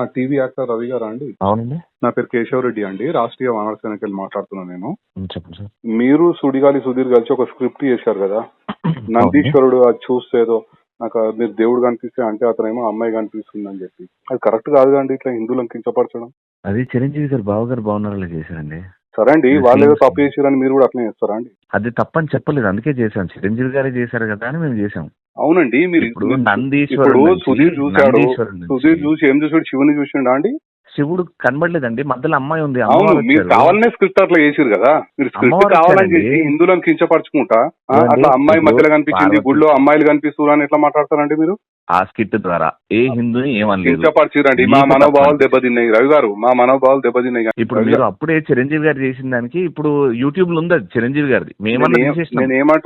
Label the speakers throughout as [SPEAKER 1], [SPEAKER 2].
[SPEAKER 1] TV actor Ravi గారా అండి?
[SPEAKER 2] అవునండి.
[SPEAKER 1] నా పేరు కేశవరెడ్డి అండి. రాష్ట్రీయ వానర సేనకి వెళ్ళి మాట్లాడుతున్నాను నేను.
[SPEAKER 2] చెప్పండి సార్.
[SPEAKER 1] మీరు సుడిగాలి సుధీర్ కలిసి ఒక స్క్రిప్ట్ చేశారు కదా? నందీశ్వరుడు అది చూస్తే ఏదో నాకు మీరు దేవుడు కనిపిస్తే అంటే అతనేమో అమ్మాయి కనిపిస్తుంది అని చెప్పి. అది కరెక్ట్ కాదు కండి ఇట్లా హిందువులను కించపరచడం?
[SPEAKER 2] అది చిరంజీవి గారు బావ గారు బాగున్నారా చేశారండి.
[SPEAKER 1] సరే అండి వాళ్ళు ఏదో. తప్పు చేసారని మీరు కూడా అట్లనే చేస్తారా అండి?
[SPEAKER 2] అది తప్పని చెప్పలేదు అందుకే చేశాం. చిరంజీవి గారే చేశారు కదా అని మేము చేశాం.
[SPEAKER 1] అవునండి మీరు
[SPEAKER 2] ఇప్పుడు నందీశ్వరుడు
[SPEAKER 1] ఇప్పుడు సుధీర్ చూశాడు.
[SPEAKER 2] నందీశ్వరుడు
[SPEAKER 1] సుధీర్ చూసి ఏం చూసాడు శివుని చూసిండా అండి?
[SPEAKER 2] శివుడు కనబడలేదండి మధ్యలో అమ్మాయి ఉంది
[SPEAKER 1] అవును మీరు
[SPEAKER 2] వచ్చారు.
[SPEAKER 1] కావాలనే స్క్రిప్ట్ అట్లా చేసిరు కదా. మీరు స్క్రిప్ట్
[SPEAKER 2] అమ్మవారు
[SPEAKER 1] కావాలని
[SPEAKER 2] వచ్చారండి.
[SPEAKER 1] చేసి హిందువులను కించపరచుకుంటా. ఆ,
[SPEAKER 2] ఏమండి?
[SPEAKER 1] అట్లా అమ్మాయి
[SPEAKER 2] ఇప్పుడు
[SPEAKER 1] మధ్యలో కనిపించింది
[SPEAKER 2] పార్వతి-
[SPEAKER 1] గుడిలో అమ్మాయిలు కనిపిస్తున్నారు అని ఎట్లా మాట్లాడతారండి మీరు?
[SPEAKER 2] ఆ స్కిట్ ద్వారా. ఏ హిందూని ఏమనలేదు.
[SPEAKER 1] కించపరిచిరండి మా మనోభావాలు. దెబ్బతిన్నాయి. రవి గారు మా మనోభావాలు దెబ్బతిన్నాయి
[SPEAKER 2] ఇప్పుడు మీరు అప్పుడే చిరంజీవి గారు చేసిన దానికి ఇప్పుడు యూట్యూబ్లో ఉంది అది చిరంజీవి గారిది. మేమన్నా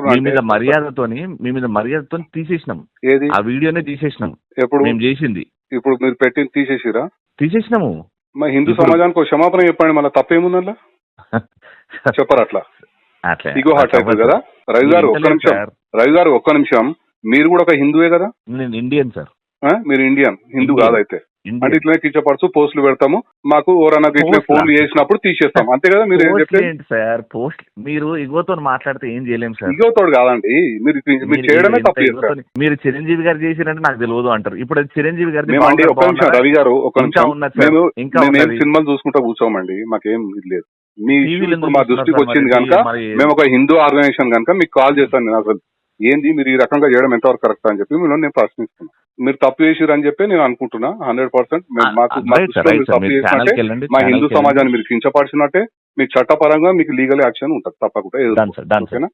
[SPEAKER 2] మీ మీద మర్యాదతోని మీ మీద మర్యాదతో తీసేసినాం.
[SPEAKER 1] ఏది?
[SPEAKER 2] ఆ వీడియోనే తీసేసినాం.
[SPEAKER 1] ఎప్పుడు?
[SPEAKER 2] మేము చేసింది.
[SPEAKER 1] ఇప్పుడు మీరు పెట్టింది తీసేసిరా?
[SPEAKER 2] తీసేసినాము.
[SPEAKER 1] మా హిందూ సమాజానికి ఒక క్షమాపణ చెప్పండి. మళ్ళీ తప్పేముందల్లా చెప్పరు అట్లా?
[SPEAKER 2] అట్లా.
[SPEAKER 1] ఇగో హార్ట్ అవుతుంది కదా? రవి గారు ఒక్క నిమిషం. రవి గారు ఒక్క నిమిషం. మీరు కూడా ఒక హిందువే కదా?
[SPEAKER 2] నేను ఇండియన్ సార్?
[SPEAKER 1] మీరు ఇండియన్ హిందూ. కాదైతే. అంటే ఇట్లనే కించపరచు పోస్టులు పెడతాము. మాకు ఎవరన్నా ఇట్లా? ఫోన్లు చేసినప్పుడు తీసేస్తాం. అంతే కదా మీరు
[SPEAKER 2] సార్ పోస్ట్ మీరు ఇగోతో మాట్లాడితే ఏం చేయలేం సార్
[SPEAKER 1] ఇగోతోడు కాదండి. మీరు మీరు చేయడమే తప్పు చేస్తారు.
[SPEAKER 2] మీరు చిరంజీవి గారు చేసిరంటే నాకు తెలియదు అంటారు. ఇప్పుడు చిరంజీవి గారి
[SPEAKER 1] అండి ఒక్క నిమిషం రవి గారు
[SPEAKER 2] ఇంకా
[SPEAKER 1] నిమిషం. మేము
[SPEAKER 2] ఇంకా
[SPEAKER 1] మేము. సినిమాలు చూసుకుంటా కూర్చోమండి. మాకేం ఇది లేదు. మీ మా దృష్టికి వచ్చింది? కనుక మేము ఒక హిందూ ఆర్గనైజేషన్ కనుక మీకు కాల్ చేస్తాను నేను అసలు. ఏంది మీరు ఈ రకంగా చేయడం ఎంతవరకు కరెక్ట్ అని చెప్పి మిమ్మల్ని నేను ప్రశ్నిస్తున్నాను మీరు తప్పు చేసిరు అని చెప్పి నేను అనుకుంటున్నా హండ్రెడ్ పర్సెంట్ మా తప్పు చేసినట్టే మా హిందూ. సమాజాన్ని మీరు కించపరిచినట్టే మీకు చట్టపరంగా మీకు లీగల్ యాక్షన్ ఉంటుంది తప్పకుండా ఓకేనా?